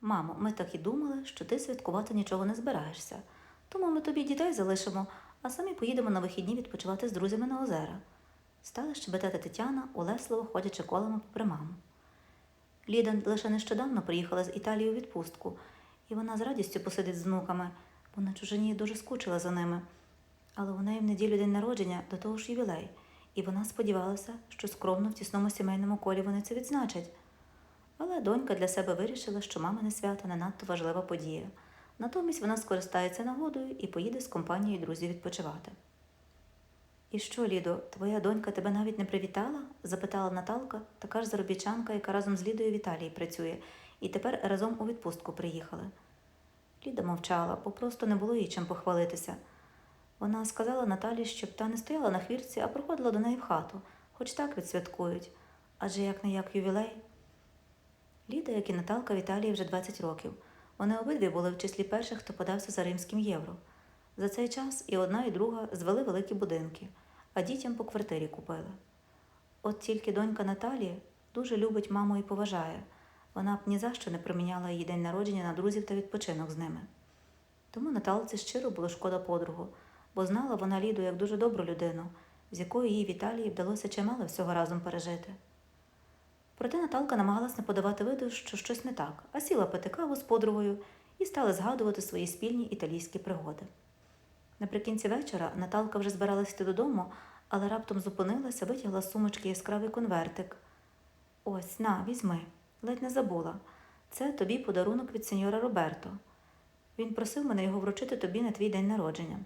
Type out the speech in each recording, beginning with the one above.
Мамо, ми так і думали, що ти святкувати нічого не збираєшся. Тому ми тобі дітей залишимо, а самі поїдемо на вихідні відпочивати з друзями на озера. Стала щебетати Тетяна, улесливо ходячи колами попри маму. Ліда лише нещодавно приїхала з Італії у відпустку, і вона з радістю посидить з внуками, бо на чужині дуже скучила за ними. Але у неї в неділю день народження до того ж ювілей, і вона сподівалася, що скромно в тісному сімейному колі вони це відзначать. Але донька для себе вирішила, що мамине свято не надто важлива подія. Натомість вона скористається нагодою і поїде з компанією друзів відпочивати. І що, Лідо, твоя донька тебе навіть не привітала? запитала Наталка, така ж заробітчанка, яка разом з Лідою в Італії працює, і тепер разом у відпустку приїхали. Ліда мовчала, бо просто не було їй чим похвалитися. Вона сказала Наталі, щоб та не стояла на хвірці, а приходила до неї в хату, хоч так відсвяткують, адже як не як ювілей. Ліда, як і Наталка в Італії вже 20 років. Вони обидві були в числі перших, хто подався за римським євро. За цей час і одна, і друга звели великі будинки, а дітям по квартирі купили. От тільки донька Наталії дуже любить маму і поважає. Вона б ні за що не проміняла її день народження на друзів та відпочинок з ними. Тому Наталці щиро було шкода подругу, бо знала вона Ліду як дуже добру людину, з якою їй в Італії вдалося чимало всього разом пережити. Проте Наталка намагалась не подавати виду, що щось не так, а сіла пити каву з подругою і стала згадувати свої спільні італійські пригоди. Наприкінці вечора Наталка вже збиралась йти додому, але раптом зупинилася, витягла з сумочки яскравий конвертик. Ось, на, візьми, ледь не забула. Це тобі подарунок від сеньора Роберто. Він просив мене його вручити тобі на твій день народження.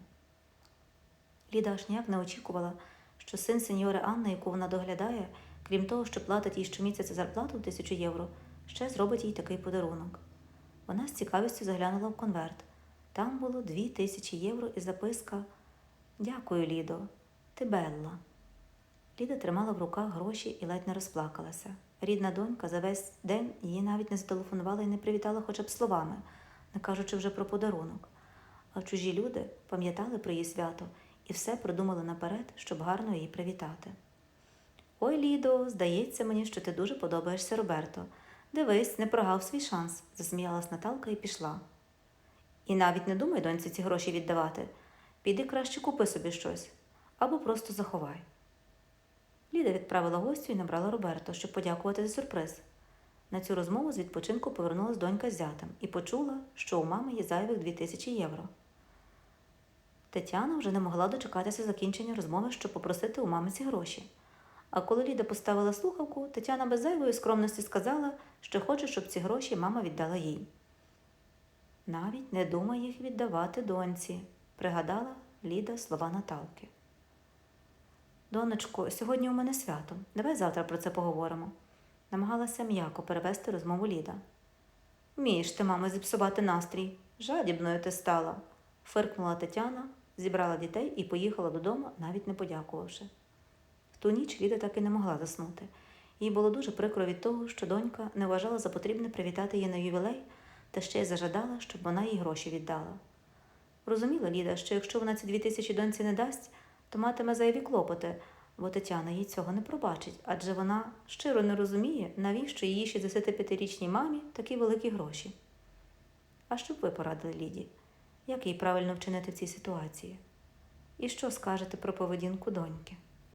Ліда аж ніяк не очікувала, що син сеньори Анни, яку вона доглядає, крім того, що платить їй щомісяця зарплату в тисячу євро, ще зробить їй такий подарунок. Вона з цікавістю заглянула в конверт. Там було дві тисячі євро і записка Дякую, Лідо, ти Белла. Ліда тримала в руках гроші і ледь не розплакалася. Рідна донька за весь день її навіть не зателефонувала і не привітала хоча б словами, не кажучи вже про подарунок. А чужі люди пам'ятали про її свято і все продумали наперед, щоб гарно її привітати. Ой, Лідо, здається мені, що ти дуже подобаєшся Роберто. Дивись, не прогав свій шанс, засміялась Наталка і пішла. І навіть не думай доньці ці гроші віддавати. Піди краще купи собі щось або просто заховай. Ліда відправила гостю і набрала Роберто, щоб подякувати за сюрприз. На цю розмову з відпочинку повернулась донька з зятем і почула, що у мами є зайвих дві тисячі євро. Тетяна вже не могла дочекатися закінчення розмови, щоб попросити у мами ці гроші. А коли Ліда поставила слухавку, Тетяна без зайвої скромності сказала, що хоче, щоб ці гроші мама віддала їй. Навіть не думай їх віддавати доньці, пригадала Ліда слова Наталки. Донечко, сьогодні у мене свято. Давай завтра про це поговоримо. Намагалася м'яко перевести розмову Ліда. Вмієш ти, мамо, зіпсувати настрій. Жадібною ти стала, фиркнула Тетяна, зібрала дітей і поїхала додому, навіть не подякувавши. Ту ніч Ліда так і не могла заснути. Їй було дуже прикро від того, що донька не вважала за потрібне привітати її на ювілей та ще й зажадала, щоб вона їй гроші віддала. Розуміла Ліда, що якщо вона ці дві тисячі доньці не дасть, то матиме зайві клопоти, бо Тетяна їй цього не пробачить, адже вона щиро не розуміє, навіщо її 65-річній мамі такі великі гроші. А що б ви порадили Ліді? Як їй правильно вчинити в цій ситуації? І що скажете про поведінку доньки?